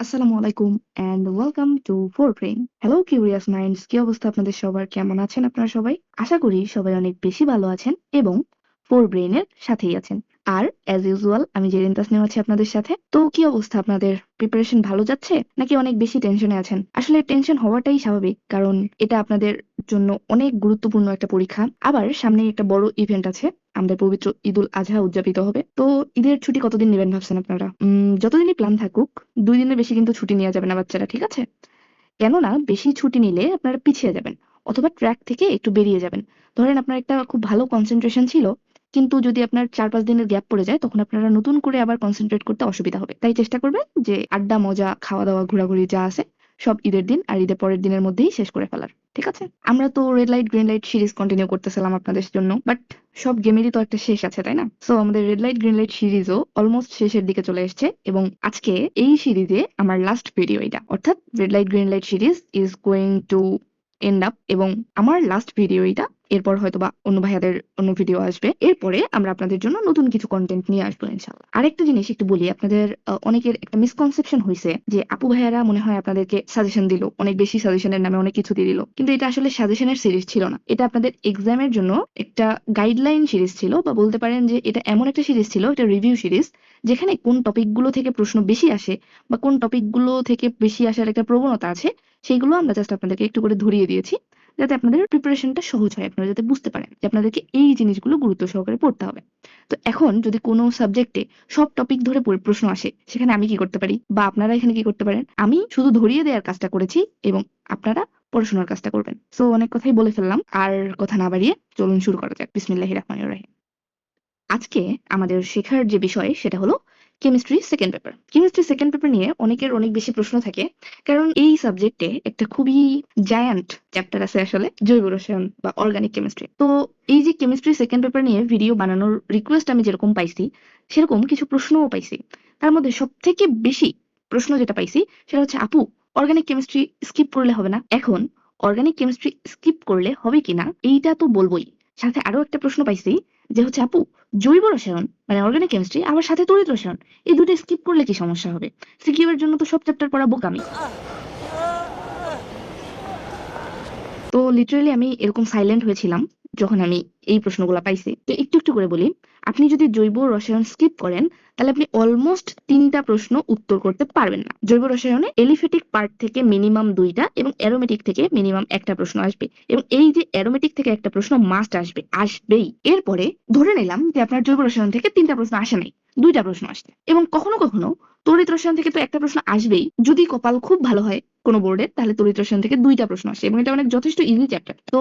আসসালামু আলাইকুম and welcome to Four Brain hello curious minds কি অবস্থা আপনাদের সবার? কেমন আছেন আপনারা সবাই? আশা করি সবাই অনেক বেশি ভালো আছেন এবং ফোর ব্রেনের সাথেই আছেন। আর অ্যাজ ইউজুয়াল আমি জেরিন তাসনিম আছি আপনাদের সাথে। তো কি অবস্থা আপনাদের? প্রিপারেশন ভালো যাচ্ছে? নাকি অনেক বেশি টেনশনে আছেন? আসলে টেনশন হওয়াটাই স্বাভাবিক, কারণ এটা আপনাদের জন্য অনেক গুরুত্বপূর্ণ একটা পরীক্ষা। আবার সামনে একটা বড় ইভেন্ট আছে, আমাদের পবিত্র ঈদুল আজহা উদযাপিত হবে। তো ঈদের ছুটি কতদিন নেবেন ভাবছেন আপনারা? যতদিনই প্ল্যান থাকুক, দুই দিনের বেশি কিন্তু ছুটি নেওয়া যাবে না বাচ্চারা, ঠিক আছে? কেননা, বেশি ছুটি নিলে আপনারা পিছিয়ে যাবেন, অথবা ট্র্যাক থেকে একটু বেরিয়ে যাবেন। ধরেন আপনার একটা খুব ভালো কনসেন্ট্রেশন ছিল কিন্তু যদি আপনার চার পাঁচ দিনের গ্যাপ পড়ে যায়, তখন আপনারা নতুন করে আবার কনসেন্ট্রেট করতে অসুবিধা হবে। তাই চেষ্টা করবেন যে আড্ডা, মজা খাওয়া দাওয়া ঘোরাঘুরি যা আছে, সব ঈদের দিন আর ঈদের পরের দিনের মধ্যেই শেষ করে ফেলার। ঠিক আছে? আমরা তো red light green light series continue করতেছিলাম আপনাদের জন্য বাট সব গেমেরই তো একটা শেষ আছে, তাই না? সো আমাদের রেড লাইট গ্রিন লাইট সিরিজও অলমোস্ট শেষের দিকে চলে এসেছে এবং আজকে এই সিরিজে আমার লাস্ট ভিডিও এটা। অর্থাৎ red light green light series is going to end up এবং আমার লাস্ট ভিডিও এটা এরপর হয়তো বা অন্য ভাইয়াদের অন্য ভিডিও আসবে। এরপরে আমরা আপনাদের জন্য নতুন কিছু কন্টেন্ট নিয়ে আসব ইনশাল্লাহ আরেকটা জিনিস একটু বলি, আপনাদের অনেকের একটা মিসকনসেপশন হয়েছে যে আপু ভাইয়ারা মনে হয় আপনাদেরকে সাজেশন দিল, অনেক বেশি সাজেশনের নামে অনেক কিছু দিয়ে দিল। কিন্তু এটা আসলে সাজেশনের সিরিজ ছিল না। এটা আপনাদের এক্সামের জন্য একটা গাইডলাইন সিরিজ ছিল বা বলতে পারেন যে এটা এমন একটা সিরিজ ছিল, এটা রিভিউ সিরিজ যেখানে কোন টপিকগুলো থেকে প্রশ্ন বেশি আসে বা কোন টপিকগুলো থেকে বেশি আসার একটা প্রবণতা আছে সেইগুলো আমরা জাস্ট আপনাদেরকে একটু করে ধরিয়ে দিয়েছি, যাতে আপনাদের প্রিপারেশনটা সহজ হয়, আপনারা যাতে বুঝতে পারেন যে আপনাদেরকে এই জিনিসগুলো গুরুত্ব সহকারে পড়তে হবে। তো এখন যদি কোনো সাবজেক্টে সব টপিক ধরে প্রশ্ন আসে, সেখানে আমি কি করতে পারি? বা আপনারা এখানে কি করতে পারেন? আমি শুধু ধরিয়ে দেওয়ার কাজটা করেছি এবং আপনারা পড়াশোনার কাজটা করবেন। সো অনেক কথাই বলে ফেললাম। আর কথা না বাড়িয়ে চলুন শুরু করা যাক। বিসমিল্লাহ রহমান রহিম। আজকে আমাদের শেখার যে বিষয়, সেটা হলো chemistry second paper chemistry second paper নিয়ে অনেকের অনেক বেশি প্রশ্ন থাকে, কারণ এই সাবজেক্টে একটা খুবই জায়ান্ট চ্যাপ্টার আছে আসলে, জৈব রসায়ন বা অর্গানিক কেমিস্ট্রি তো এই যে কেমিস্ট্রি সেকেন্ড পেপার নিয়ে ভিডিও বানানোর রিকোয়েস্ট আমি যেরকম পাইছি, সেরকম কিছু প্রশ্নও পাইছি। তার মধ্যে সব থেকে বেশি প্রশ্ন যেটা পাইছি, সেটা হচ্ছে, আপু অর্গানিক কেমিস্ট্রি স্কিপ করলে হবে না? এখন অর্গানিক কেমিস্ট্রি স্কিপ করলে হবে কিনা? এইটা তো বলবোই। সাথে আরও একটা প্রশ্ন পাইছি যে হচ্ছে আপু, জৈব রসায়ন মানে অর্গানিক কেমিস্ট্রি আবার সাথে তড়িৎ রসায়ন, এই দুটো স্কিপ করলে কি সমস্যা হবে? সিকিউ এর জন্য তো সব চ্যাপ্টার পড়া বোকামি। তো লিটারেলি আমি এরকম সাইলেন্ট হয়েছিলাম। যখন আমি এই প্রশ্নগুলো পাইছি, তো একটু একটু করে বলি, আপনি যদি জৈব রসায়ন স্কিপ করেন, তাহলে আপনি অলমোস্ট তিনটা প্রশ্ন উত্তর করতে পারবেন না। জৈব রসায়নে এলিফেটিক পার্ট থেকে মিনিমাম দুইটা এবং অ্যারোমেটিক থেকে মিনিমাম একটা প্রশ্ন আসবে এবং এই যে অ্যারোমেটিক থেকে একটা প্রশ্ন মাস্ট আসবে, আসবেই। এরপরে ধরে নিলাম যে আপনার জৈব রসায়ন থেকে তিনটা প্রশ্ন আসে নাই, দুইটা প্রশ্ন আসছে এবং কখনো কখনো তড়িৎ রসায়ন থেকে তো একটা প্রশ্ন আসবেই। যদি কপাল খুব ভালো হয় কোনো বোর্ডে তাহলে তড়িৎ রসায়ন থেকে দুইটা প্রশ্ন আসে এবং এটা অনেক যথেষ্ট ইজি চ্যাপ্টার তো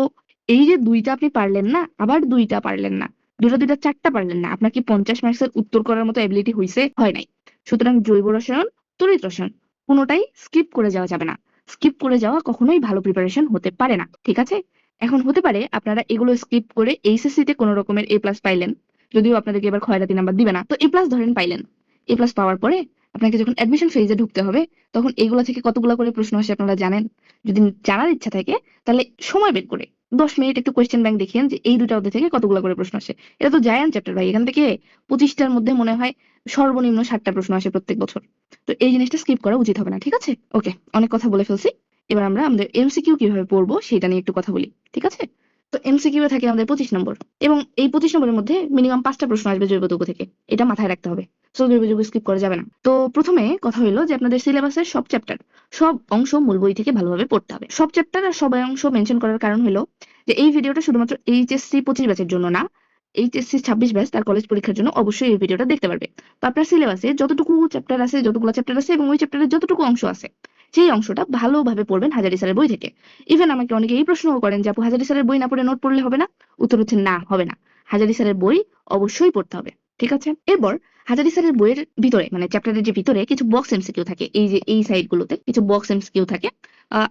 এই যে দুইটা আপনি পারলেন না, আবার দুইটা পারলেন না দুটো দুইটা চারটা পারলেন না, আপনার কি পঞ্চাশ মার্কসের উত্তর করার মতো অ্যাবিলিটি হয়েছে হয় নাই। সুতরাং জৈব রসায়ন, তড়িৎ রসায়ন, কোনোটাই স্কিপ করে যাওয়া যাবে না। স্কিপ করে যাওয়া কখনোই ভালো প্রিপারেশন হতে পারে না, ঠিক আছে? এখন হতে পারে আপনারা এগুলো স্কিপ করে এইচএসসি তে কোনো রকমের এ প্লাস পাইলেন, যদিও আপনাদেরকে এবার খয়রাতি নাম্বার দিবে না। তো এ প্লাস ধরেন পাইলেন। এ প্লাস পাওয়ার পরে আপনাকে যখন অ্যাডমিশন ফেজে ঢুকতে হবে, তখন এগুলো থেকে কতগুলো করে প্রশ্ন আসে আপনারা জানেন? যদি জানার ইচ্ছা থাকে, তাহলে সময় বের করে দশ মিনিট একটু কোয়েশ্চেন ব্যাংক দেখিয়েন যে এই দুটা অধ্যায় থেকে কতগুলো করে প্রশ্ন আসে। এটা তো জায়ান্ট চ্যাপ্টার ভাই, এখান থেকে পঁচিশটার মধ্যে মনে হয় সর্বনিম্ন ষাটটা প্রশ্ন আসে প্রত্যেক বছর। তো এই জিনিসটা স্কিপ করা উচিত হবে না, ঠিক আছে? ওকে অনেক কথা বলে ফেলছি। এবার আমরা আমাদের এমসিকিউ কীভাবে পড়ব সেটা নিয়ে একটু কথা বলি, ঠিক আছে? তো এমসিকিউ থাকে আমাদের পঁচিশ নম্বর। এবং এই পঁচিশ নম্বরের মধ্যে মিনিমাম পাঁচটা প্রশ্ন আসবে জৈব থেকে, এটা মাথায় রাখতে হবে। সো জৈব যৌগ স্কিপ করা যাবে না। তো প্রথমে কথা হলো যে আপনাদের সিলেবাসের সব চ্যাপ্টার সব অংশ মূল বই থেকে ভালোভাবে পড়তে হবে। সব চ্যাপ্টার আর অংশ মেনশন করার কারণ হলো যে এই ভিডিওটা শুধুমাত্র এইচএসসি পঁচিশ ব্যাচের জন্য না এইচএসসি ছাব্বিশ ব্যাচ তার কলেজ পরীক্ষার জন্য অবশ্যই এই ভিডিওটা দেখতে পারবে। তো আপনার সিলেবাসে যতটুকু চ্যাপ্টার আছে, যতগুলো চ্যাপ্টার আছে এবং ওই চ্যাপ্টারের যতটুকু অংশ আছে, সেই অংশটা ভালোভাবে পড়বেন হাজারি স্যারের বই থেকে। ইভেন আমাকে অনেকে এই প্রশ্নও করেন যে, আপু হাজারি স্যারের বই না পড়ে নোট পড়লে হবে না? উত্তর হচ্ছে, না, হবে না। হাজারি স্যারের বই অবশ্যই পড়তে হবে। ঠিক আছে? এরপর হাজারি স্যারের বইয়ের ভিতরে মানে চ্যাপ্টারের যে ভিতরে কিছু বক্স এমসিকিউ থাকে, এই যে, এই সাইড গুলোতে কিছু বক্স এমসিকিউ থাকে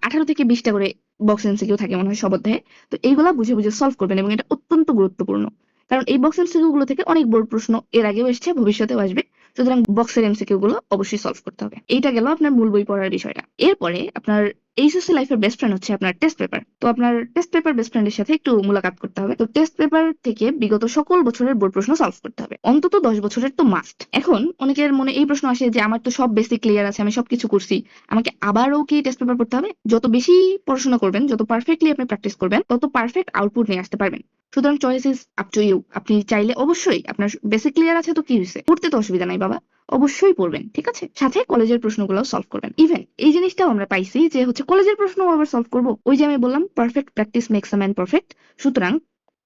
আঠারো থেকে বিশটা করে বক্স এমসিকিউ থাকে মনে হয় সব অধ্যায়ে। তো এইগুলা বুঝে বুঝে সলভ করবেন এবং এটা অত্যন্ত গুরুত্বপূর্ণ। কারণ এই বক্স এমসিকিউ গুলো থেকে অনেক বড় প্রশ্ন এর আগেও এসেছে, ভবিষ্যতেও আসবে। সুতরাং বক্সের এমসিকিউ গুলো অবশ্যই সলভ করতে হবে। এইটা গেল আপনার মূল বই পড়ার বিষয়টা। এরপরে আপনার এইচএসসি লাইফের বেস্ট ফ্রেন্ড হচ্ছে আপনার টেস্ট পেপার তো আপনার টেস্ট পেপার বেস্ট ফ্রেন্ডের সাথে একটু মোলাকাত করতে হবে। তো টেস্ট পেপার থেকে বিগত সকল বছরের বোর্ড প্রশ্ন সলভ করতে হবে। অন্তত দশ বছরের তো মাস্ট এখন অনেকের মনে এই প্রশ্ন আসে যে, আমার তো সব বেসিক ক্লিয়ার আছে, আমি সবকিছু করছি। আমাকে আবারও কি টেস্ট পেপার পড়তে হবে? যত বেশি পড়াশোনা করবেন, যত পারফেক্টলি আপনি প্র্যাকটিস করবেন, তত পারফেক্ট আউটপুট নিয়ে আসতে পারবেন। সুতরাং choice is up to you আপনি চাইলে অবশ্যই আপনার বেসিক ক্লিয়ার আছে তো কি হয়েছে পড়তে তো অসুবিধা নাই, বাবা। অবশ্যই পড়বেন, ঠিক আছে? সাথে কলেজের প্রশ্নগুলো সলভ করবেন। ইভেন এই জিনিসটাও আমরা পাইছি যে হচ্ছে কলেজের প্রশ্ন আবার সলভ করব। ওই যে আমি বললাম perfect practice makes a man perfect সুতরাং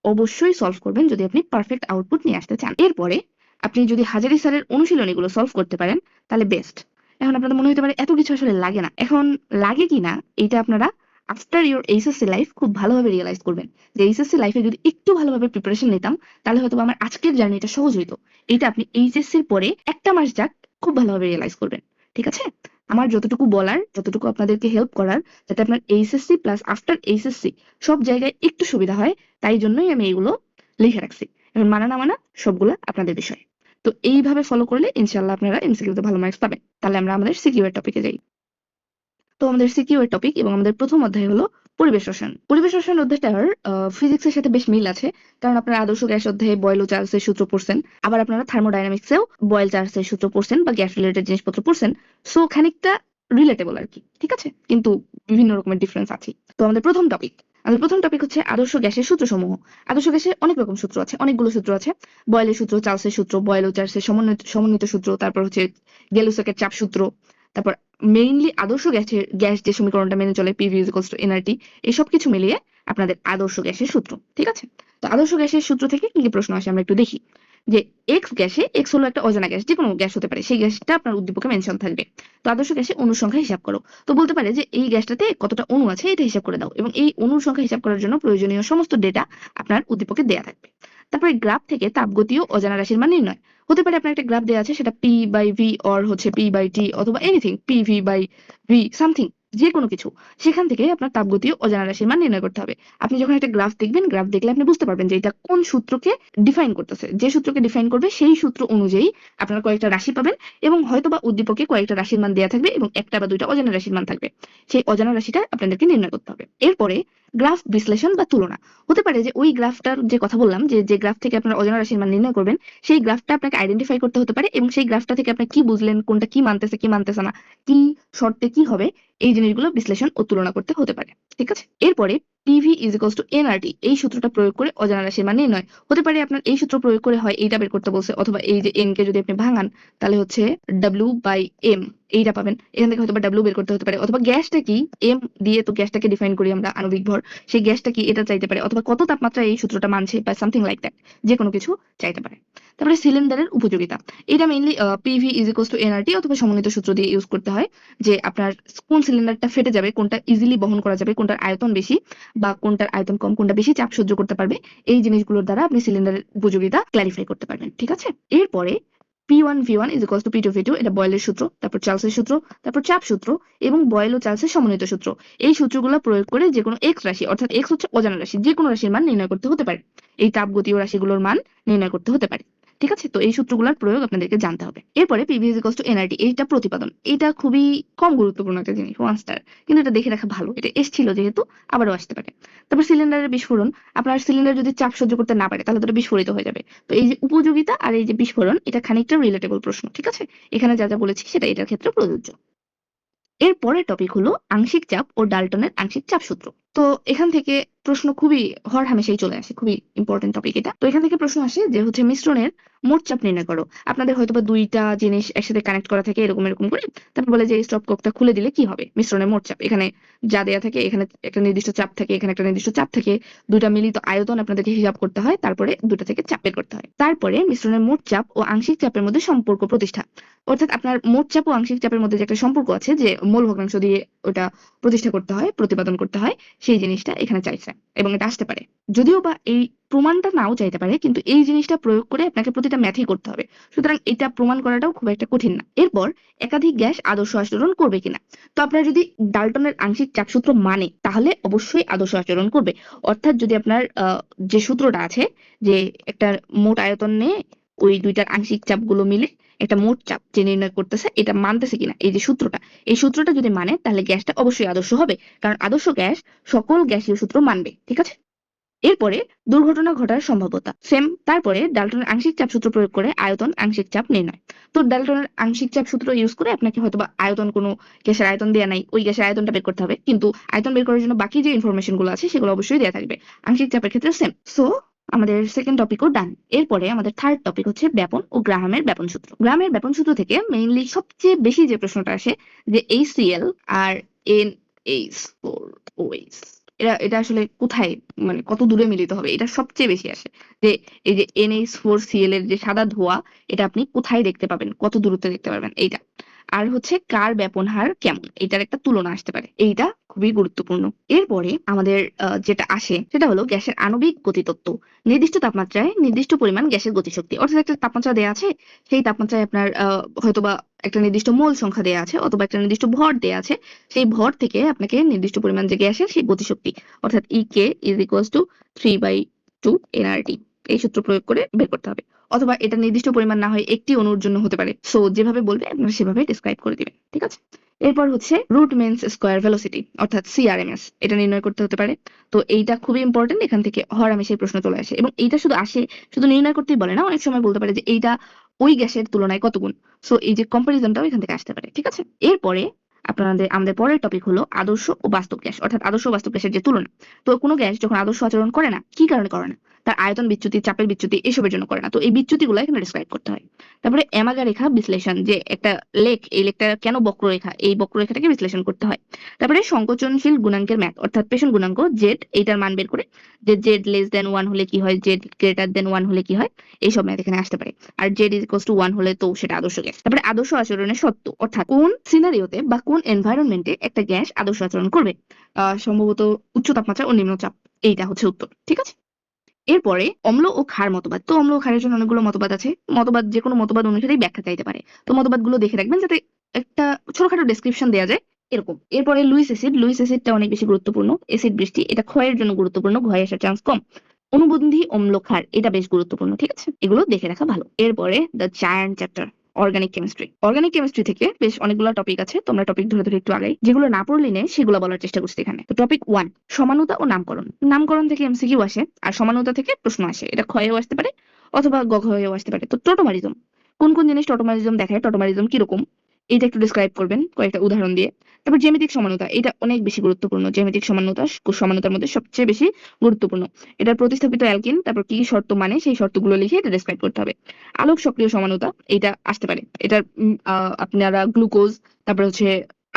অবশ্যই সলভ করবেন যদি আপনি পারফেক্ট আউটপুট নিয়ে আসতে চান। এরপরে আপনি যদি হাজারি স্যারের অনুশীলনীগুলো সলভ করতে পারেন, তাহলে বেস্ট এখন আপনাদের মনে হতে পারে এত কিছু আসলে লাগে না। এখন লাগে কি না এটা আপনারা আফটার ইউর এইচএসসি লাইফ খুব ভালোভাবে রিয়েলাইজ করবেন। যে এইচএসসি লাইফে যদি একটু ভালোভাবে প্রিপারেশন নিতাম, তাহলে হয়তো আমার আজকের জার্নিটা সহজ হইতো। এটা আপনি এইচএসসির পরে একটা মাস যাক খুব ভালোভাবে রিয়েলাইজ করবেন। ঠিক আছে? আমার যতটুকু বলার, যতটুকু আপনাদেরকে হেল্প করার, যাতে আপনার এইচএসসি প্লাস আফটার এইচএসসি সব জায়গায় একটু সুবিধা হয়, তাই জন্যই আমি এগুলো লিখে রাখছি। এখন মানা না মানা সবগুলো আপনাদের বিষয়। তো এইভাবে ফলো করলে ইনশাল্লাহ আপনারা এমসিকিউতে ভালো মার্কস পাবেন। তাহলে আমরা আমাদের সিকিউর টপিকে যাই। তো আমাদের সিকিউ এর টপিক এবং আমাদের প্রথম অধ্যায় হলো পরিবেশ রসায়ন পরিবেশ রসায়ন অধ্যায়টার ফিজিক্সের সাথে বেশ মিল আছে, কারণ আপনারা আদর্শ গ্যাস অধ্যায়ে বয়েল ও চার্লসের সূত্র পড়ছেন, আবার আপনারা থার্মোডাইনামিক্সেও বয়েল চার্লসের সূত্র পড়ছেন বা গ্যাস রিলেটেড জিনিসপত্র পড়ছেন সো খানিকটা রিলেটেবল আর কি, ঠিক আছে? কিন্তু বিভিন্ন রকমের ডিফারেন্স আছে তো আমাদের প্রথম টপিক আমাদের প্রথম টপিক হচ্ছে আদর্শ গ্যাসের সূত্রসমূহ। আদর্শ গ্যাসের অনেক রকম সূত্র আছে, অনেকগুলো সূত্র আছে বয়েলের সূত্র চার্লসের সূত্র বয়েল ও চার্লসের সমন্বিত সমন্বিত সূত্র, তারপর হচ্ছে গেলুসকের চাপ সূত্র, তারপর মেইনলি আদর্শ গ্যাসের, গ্যাস যে সমীকরণটা মেনে চলে পিভি ইজিকলস টু এনআরটি এই সব কিছু মিলিয়ে আপনাদের আদর্শ গ্যাসের সূত্র, ঠিক আছে? তো আদর্শ গ্যাসের সূত্র থেকে কি কি প্রশ্ন আসে আমরা একটু দেখি। যে এক্স গ্যাসে এক্স হলো একটা অজানা গ্যাস যে কোনো গ্যাস হতে পারে, সেই গ্যাসটা আপনার উদ্দীপকে মেনশন থাকবে। তো আদর্শ গ্যাসে অণুর সংখ্যা হিসাব করো। তো বলতে পারে যে এই গ্যাসটাতে কতটা অণু আছে, এটা হিসাব করে দাও। এবং এই অণুর সংখ্যা হিসাব করার জন্য প্রয়োজনীয় সমস্ত ডেটা আপনার উদ্দীপকে দেয়া থাকবে। তারপরে গ্রাফ থেকে তাপগতীয় অজানা রাশির মান নির্ণয়। হতে পারে আপনার একটা গ্রাফ দেওয়া আছে, সেটা পি বাই ভি অর হচ্ছে পি বাই টি অথবা anything P V by V something যে কোনো কিছু, সেখান থেকে আপনার তাপগতীয় অজানা রাশির মান নির্ণয় করতে হবে। আপনি যখন একটা গ্রাফ দেখবেন গ্রাফ দেখলে আপনি বুঝতে পারবেন যে এটা কোন সূত্রকে ডিফাইন করতেছে। যে সূত্রকে ডিফাইন করবে, সেই সূত্র অনুযায়ী আপনারা কয়েকটা রাশি পাবেন এবং হয়তোবা উদ্দীপকে কয়েকটা রাশির মান দেওয়া থাকবে এবং একটা বা দুইটা অজানা রাশির মান থাকবে। সেই অজানা রাশিটা আপনাদেরকে নির্ণয় করতে হবে। এরপরে গ্রাফ বিশ্লেষণ বা তুলনা। হতে পারে যে ওই গ্রাফটার যে কথা বললাম, যে যে গ্রাফ থেকে আপনার অজানা রাশির মান নির্ণয় করবেন, সেই গ্রাফটা আপনাকে আইডেন্টিফাই করতে হতে পারে এবং সেই গ্রাফটা থেকে আপনি কি বুঝলেন, কোনটা কি মানতেছে কি মানতেছে না, কি শর্তে কি হবে এই জিনিসগুলো বিশ্লেষণ ও তুলনা করতে হতে পারে ঠিক আছে? এরপরে PV is equals to nRT এই সূত্রটা প্রয়োগ করে অজানা রাশির মান নির্ণয়। হতে পারে আপনার এই সূত্র প্রয়োগ করে হয় এইটা বের করতে বলছে, অথবা এই যে এন কে যদি আপনি ভাঙান, তাহলে হচ্ছে ডাব্লিউ বাই এম এইটা পাবেন। এখান থেকে হয়তো ডাব্লিউ বের করতে হতে পারে। অথবা গ্যাসটা কি? এম দিয়ে তো গ্যাসটাকে ডিফাইন করি আমরা আণবিক ভর। সেই গ্যাসটা কি? এটা চাইতে পারে। অথবা কত তাপমাত্রা এই সূত্রটা মানছে বা সামথিং লাইক দ্যাট যে কোনো কিছু চাইতে পারে। তারপরে সিলিন্ডারের উপযোগিতা। এটা mainly PV is equals to nRT অথবা সমন্বিত সূত্র দিয়ে ইউজ করতে হয় যে আপনার কোন সিলিন্ডারটা ফেটে যাবে, কোনটা ইজিলি বহন করা যাবে, কোনটার আয়তন বেশি। বা কোনটার আয়তন কম, কোনটা বেশি চাপ সহ্য করতে পারবে, এই জিনিসগুলোর দ্বারা আপনি সিলিন্ডারের উপযোগিতা ক্লারিফাই করতে পারবেন, ঠিক আছে? এরপরে P one V one is equals to P two V two এটা বয়েলের সূত্র, তারপর চার্লসের সূত্র, তারপর চাপ সূত্র এবং বয়েল ও চার্লসের সমন্বিত সূত্র। এই সূত্রগুলো প্রয়োগ করে যে কোনো এক্স রাশি, অর্থাৎ এক্স হচ্ছে অজানা রাশি যে কোনো রাশির মান নির্ণয় করতে হতে পারে। এই তাপগতীয় রাশিগুলোর মান নির্ণয় করতে হতে পারে। ঠিক আছে? তো এই সূত্রগুলোর প্রয়োগ আপনাদেরকে জানতে হবে। এরপরে PV is equals to nRT এইটা প্রতিপাদন। এটা খুবই কম গুরুত্বপূর্ণ একটা জিনিস ওয়ান স্টার কিন্তু এটা দেখে রাখা ভালো, এটা এসছিল যেহেতু, আবারও আসতে পারে। তারপর সিলিন্ডারের বিস্ফোরণ, আপনার সিলিন্ডার যদি চাপ সহ্য করতে না পারে, তাহলে তো বিস্ফোরিত হয়ে যাবে। তো এই যে উপযোগিতা আর এই যে বিস্ফোরণ, এটা খানিকটা রিলেটেবল প্রশ্ন, ঠিক আছে? এখানে যা যা বলেছি, সেটা এটার ক্ষেত্রে প্রযোজ্য। এর পরের টপিক হলো আংশিক চাপ ও ডাল্টনের আংশিক চাপ সূত্র। তো এখান থেকে প্রশ্ন খুবই হর হামেশাই চলে আসে, খুবই ইম্পর্টেন্ট টপিক এটা। তো এখান থেকে প্রশ্ন আসে যে হচ্ছে মিশ্রণের মোট চাপ নির্ণয় করো। আপনাদের হয়তো বা দুইটা জিনিস একসাথে কানেক্ট করা থাকে এরকম এরকম করে, তারপর বলে যে স্টপ কোকটা খুলে দিলে কি হবে? মিশ্রণের মোট চাপ। এখানে যা দেয়া থাকে, এখানে একটা নির্দিষ্ট চাপ থাকে, এখানে একটা নির্দিষ্ট চাপ থাকে। দুটা মিলিত আয়তন আপনাদেরকে হিসাব করতে হয়, তারপরে দুটা থেকে চাপ বের করতে হয়। তারপরে মিশ্রণের মোট চাপ ও আংশিক চাপের মধ্যে সম্পর্ক প্রতিষ্ঠা। অর্থাৎ আপনার মোট চাপ ও আংশিক চাপের মধ্যে যে একটা সম্পর্ক আছে, যে মোল ভগ্নাংশ দিয়ে ওটা প্রতিষ্ঠা করতে হয়, প্রতিপাদন করতে হয় সেই জিনিসটা এখানে চাইছে এবং এটা আসতে পারে। যদিও বা এই প্রমাণটা নাও চাইতে পারে, কিন্তু এই জিনিসটা প্রয়োগ করে আপনাকে প্রতিটা ম্যাথই করতে হবে। সুতরাং এটা প্রমাণ করাটাও খুব একটা কঠিন না। এরপর একাধিক গ্যাস আদর্শ আচরণ করবে কিনা? তো আপনার যদি ডাল্টনের আংশিক চাপসূত্র মানে তাহলে অবশ্যই আদর্শ আচরণ করবে। অর্থাৎ যদি আপনার যে সূত্রটা আছে, যে একটা মোট আয়তন নিয়ে ওই দুইটার আংশিক চাপগুলো মিলে একটা মোট চাপ যে নির্ণয় করতেছে, এটা মানতেছে কিনা? এই যে সূত্রটা, এই সূত্রটা যদি মানে তাহলে গ্যাসটা অবশ্যই আদর্শ হবে। কারণ আদর্শ গ্যাস সকল গ্যাসীয় সূত্র মানবে, ঠিক আছে? এরপরে দুর্ঘটনা ঘটার সম্ভাব্যতা সেম তারপরে ডাল্টনের আংশিক চাপ সূত্র প্রয়োগ করে আয়তন আংশিক চাপ নির্ণয়। তো ডাল্টনের আংশিক চাপ সূত্র ইউজ করে আপনাকে হয়তোবা আয়তন কোনো গ্যাসের আয়তন দেওয়া নাই, ওই গ্যাসের আয়তনটা বের করতে হবে। কিন্তু আয়তন বের করার জন্য বাকি যে ইনফরমেশনগুলো আছে, সেগুলো অবশ্যই দেওয়া থাকবে। আংশিক চাপের ক্ষেত্রে সেম সো আমাদের সেকেন্ড টপিকও ডান এরপরে আমাদের থার্ড টপিক হচ্ছে ব্যাপন ও গ্রাহামের ব্যাপন সূত্র। গ্রামের ব্যাপন সূত্র থেকে মেইনলি সবচেয়ে বেশি যে প্রশ্নটা আসে যে এইচসিএল আর এন এইচ ফোর ওএইচ এটা এটা আসলে কোথায় মানে কত দূরে মিলিত হবে, এটা সবচেয়ে বেশি আসে। যে এই যে এন এনএইচ ফোর সিএল এর যে সাদা ধোঁয়া, এটা আপনি কোথায় দেখতে পাবেন, কত দূরত্বে দেখতে পারবেন, এইটা। আর হচ্ছে কার ব্যাপন হার কেমন? এটার একটা তুলনা আসতে পারে। এইটা খুবই গুরুত্বপূর্ণ। এরপরে আমাদের যেটা আসে, সেটা হলো গ্যাসের আণবিক গতিতত্ত্ব। নির্দিষ্ট তাপমাত্রায় নির্দিষ্ট পরিমাণ গ্যাসের গতিশক্তি। অর্থাৎ একটা তাপমাত্রা দেওয়া আছে, সেই তাপমাত্রায় আপনার হয়তোবা একটা নির্দিষ্ট মোল সংখ্যা দেওয়া আছে, অথবা একটা নির্দিষ্ট ভর দেওয়া আছে, সেই ভর থেকে আপনাকে নির্দিষ্ট পরিমাণ যে গ্যাসের, সেই গতিশক্তি, অর্থাৎ E K is equals to three by two nRT এই সূত্র প্রয়োগ করে বের করতে হবে। অথবা এটা নির্দিষ্ট পরিমাণ না হয় একটি অণুর জন্য হতে পারে। সো যেভাবে বলবে আপনারা সেভাবে ডিসক্রাইব করে দিবেন, ঠিক আছে? এরপর হচ্ছে রুট মিনস স্কোয়ার ভেলোসিটি অর্থাৎ সিআরএমএস এটা নির্ণয় করতে হতে পারে। তো এইটা খুবই ইম্পর্টেন্ট এখান থেকে হরহামেশাই প্রশ্ন চলে আসে। এবং এইটা শুধু আসে, শুধু নির্ণয় করতেই বলে না, অনেক সময় বলতে পারে যে এইটা ওই গ্যাসের তুলনায় কত গুণ। সো এই যে কম্পারিজনটাও এখান থেকে আসতে পারে, ঠিক আছে? এরপরে আপনাদের, আমাদের পরের টপিক হলো আদর্শ ও বাস্তব গ্যাস, অর্থাৎ আদর্শ বাস্তব গ্যাসের যে তুলনা। তো কোনো গ্যাস যখন আদর্শ আচরণ করে না, কি কারণে করে না? তার আয়তন, বিচ্যুতি, চাপের বিচ্যুতি এসবের জন্য করে না। তো এই বিচ্যুতিগুলো এখানে ডিসক্রাইব করতে হয়। তারপরে এমাগা রেখা বিশ্লেষণ, যে একটা লেখ এই লেখটা কেন বক্ররেখা? এই বক্ররেখাটাকে বিশ্লেষণ করতে হয়। তারপরে সংকোচনশীল গুণাঙ্কের ম্যাথ, অর্থাৎ পেশন গুণাঙ্ক জেড এইটার মান বের করে, যে জেড লেস দেন ওয়ান হলে কি হয়? জেড গ্রেটার দেন ওয়ান হলে কি হয়? এইসব ম্যাথ এখানে আসতে পারে। আর জেড ইজ টু ওয়ান হলে তো সেটা আদর্শ গ্যাস তারপরে আদর্শ আচরণের সত্য অর্থাৎ কোন সিনারিওতে বা কোন এনভায়রনমেন্টে একটা গ্যাস আদর্শ আচরণ করবে? সম্ভবত উচ্চ তাপমাত্রা ও নিম্ন চাপ এইটা হচ্ছে উত্তর। ঠিক আছে? এরপরে অম্ল ও ক্ষার মতবাদ। তো অম্ল ও ক্ষারের জন্য অনেকগুলো মতবাদ আছে। মতবাদ যে কোনো মতবাদ অনুসারেই ব্যাখ্যা চাইতে পারে। তো মতবাদগুলো দেখে রাখবেন যাতে একটা ছোটখাটো ডেসক্রিপশন দেওয়া যায় এরকম। এরপরে লুইস এসিড লুইস অ্যাসিডটা অনেক বেশি গুরুত্বপূর্ণ। এসিড বৃষ্টি, এটা ক্ষয়ের জন্য গুরুত্বপূর্ণ। ক্ষয় আসার চান্স কম। অনুবন্ধী অম্ল ক্ষার, এটা বেশ গুরুত্বপূর্ণ, ঠিক আছে? এগুলো দেখে রাখা ভালো। এরপরে the giant chapter organic chemistry organic chemistry থেকে বেশ অনেকগুলো টপিক আছে, তোমরা টপিক ধরে ধরে একটু আগাই। যেগুলো না পড়লে নেই সেগুলো বলার চেষ্টা করছি এখানে। তো টপিক ওয়ান সমানতা ও নামকরণ। নামকরণ থেকে এমসিকিউ আসে, আর সমানতা থেকে প্রশ্ন আসে। এটা ক্ষয়েও আসতে পারে, অথবা গঘয়েও আসতে পারে। তো টোটোমারিজম। কোন কোন জিনিস টোটোমারিজম দেখায়? টোটোমারিজম কীরকম? এটা একটু ডিসক্রাইব করবেন, কয়েকটা উদাহরণ দিয়ে। তারপর জ্যামিতিক সমানতা এটা অনেক বেশি গুরুত্বপূর্ণ। জ্যামিতিক সমানতা সমানতার মধ্যে সবচেয়ে বেশি গুরুত্বপূর্ণ। এটার প্রতিস্থাপিত অ্যালকিন, তারপর কি শর্ত মানে সেই শর্তগুলো লিখে এটা ডিসক্রাইব করতে হবে। আলোক সক্রিয় সমানতা এটা আসতে পারে। এটার আপনারা গ্লুকোজ তারপর হচ্ছে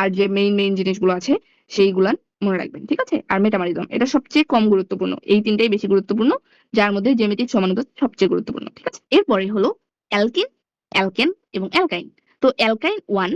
আর যে মেইন মেইন জিনিসগুলো আছে সেইগুলা মনে রাখবেন, ঠিক আছে? আর মেটামারিজম এটা সবচেয়ে কম গুরুত্বপূর্ণ। এই তিনটাই বেশি গুরুত্বপূর্ণ, যার মধ্যে জ্যামিতিক সমানতা সবচেয়ে গুরুত্বপূর্ণ, ঠিক আছে? এরপরে হলো অ্যালকিন, অ্যালকেন এবং অ্যালকাইন। তো অ্যালকাইন ওয়ান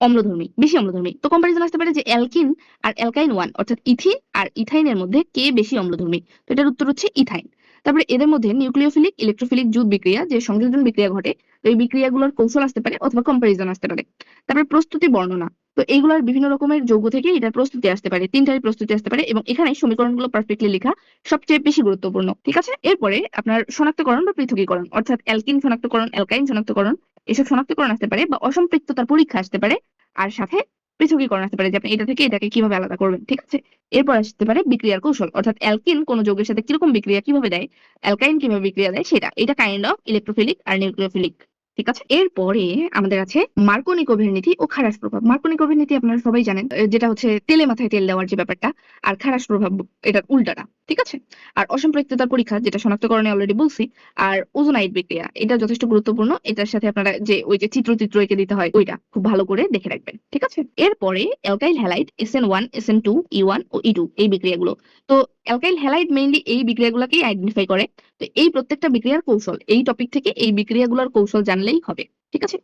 অম্লধর্মী, বেশি অম্লধর্মী। তো কম্পারিজন আসতে পারে যে অ্যালকিন আর অ্যালকাইন ওয়ান, অর্থাৎ ইথিন আর ইথাইনের মধ্যে কে বেশি অম্লধর্মী? তো এটার উত্তর হচ্ছে ইথাইন। তারপরে এদের মধ্যে নিউক্লিওফিলিক, ইলেকট্রোফিলিক জুট বিক্রিয়া, যে সংযোজন বিক্রিয়া ঘটে, তো এই বিক্রিয়াগুলোর কৌশল আসতে পারে অথবা কম্পারিজন আসতে পারে। তারপরে প্রস্তুতি বর্ণনা, তো এইগুলোর বিভিন্ন রকমের যৌগ থেকে এটার প্রস্তুতি আসতে পারে, তিনটারই প্রস্তুতি আসতে পারে এবং এখানে সমীকরণগুলো পারফেক্টলি লেখা সবচেয়ে বেশি গুরুত্বপূর্ণ, ঠিক আছে? এরপরে আপনার শনাক্তকরণ বা পৃথকীকরণ, অর্থাৎ অ্যালকিন শনাক্তকরণ, অ্যালকাইন শনাক্তকরণ এসব শনাক্তকরণ আসতে পারে বা অসম্পৃক্ততার পরীক্ষা আসতে পারে, আর সাথে পৃথকীকরণ আসতে পারে যে আপনি এটা থেকে এটাকে কীভাবে আলাদা করবেন, ঠিক আছে? এরপর আসতে পারে বিক্রিয়ার কৌশল, অর্থাৎ অ্যালকিন কোন যৌগের সাথে কীরকম বিক্রিয়া কীভাবে দেয়, অ্যালকাইন কীভাবে বিক্রিয়া দেয় সেটা, এটা কাইন্ড অফ ইলেকট্রোফিলিক আর নিউক্লিওফিলিক ঠিক আছে? এরপরে আমাদের আছে মার্কোনিকোভের নীতি ও খারাস প্রভাব। মার্কোনিকোভের নীতি আপনারা সবাই জানেন যেটা হচ্ছে তেলে মাথায় তেল দেওয়ার যে ব্যাপারটা, আর খারাস প্রভাব এটার উল্টাটা, ঠিক আছে? আর অসম্পৃক্ততার পরীক্ষা, যেটা শনাক্তকরণে অলরেডি বলছি, আর ওজোনাইট বিক্রিয়া, এটা যথেষ্ট গুরুত্বপূর্ণ। এটার সাথে আপনারা যে ওই যে চিত্র চিত্র এঁকে দিতে হয়, ওইটা খুব ভালো করে দেখে রাখবেন, ঠিক আছে? এরপরে alkyl halide SN one SN two E one ও ই টু এই বিক্রিয়াগুলো। তো অ্যালকাইল হ্যালাইড মেইনলি এই বিক্রিয়াগুলোকেই আইডেন্টিফাই করে। তো এই প্রত্যেকটা বিক্রিয়ার কৌশল, এই টপিক থেকে এই বিক্রিয়াগুলোর কৌশল জানলেই হবে, ঠিক আছে?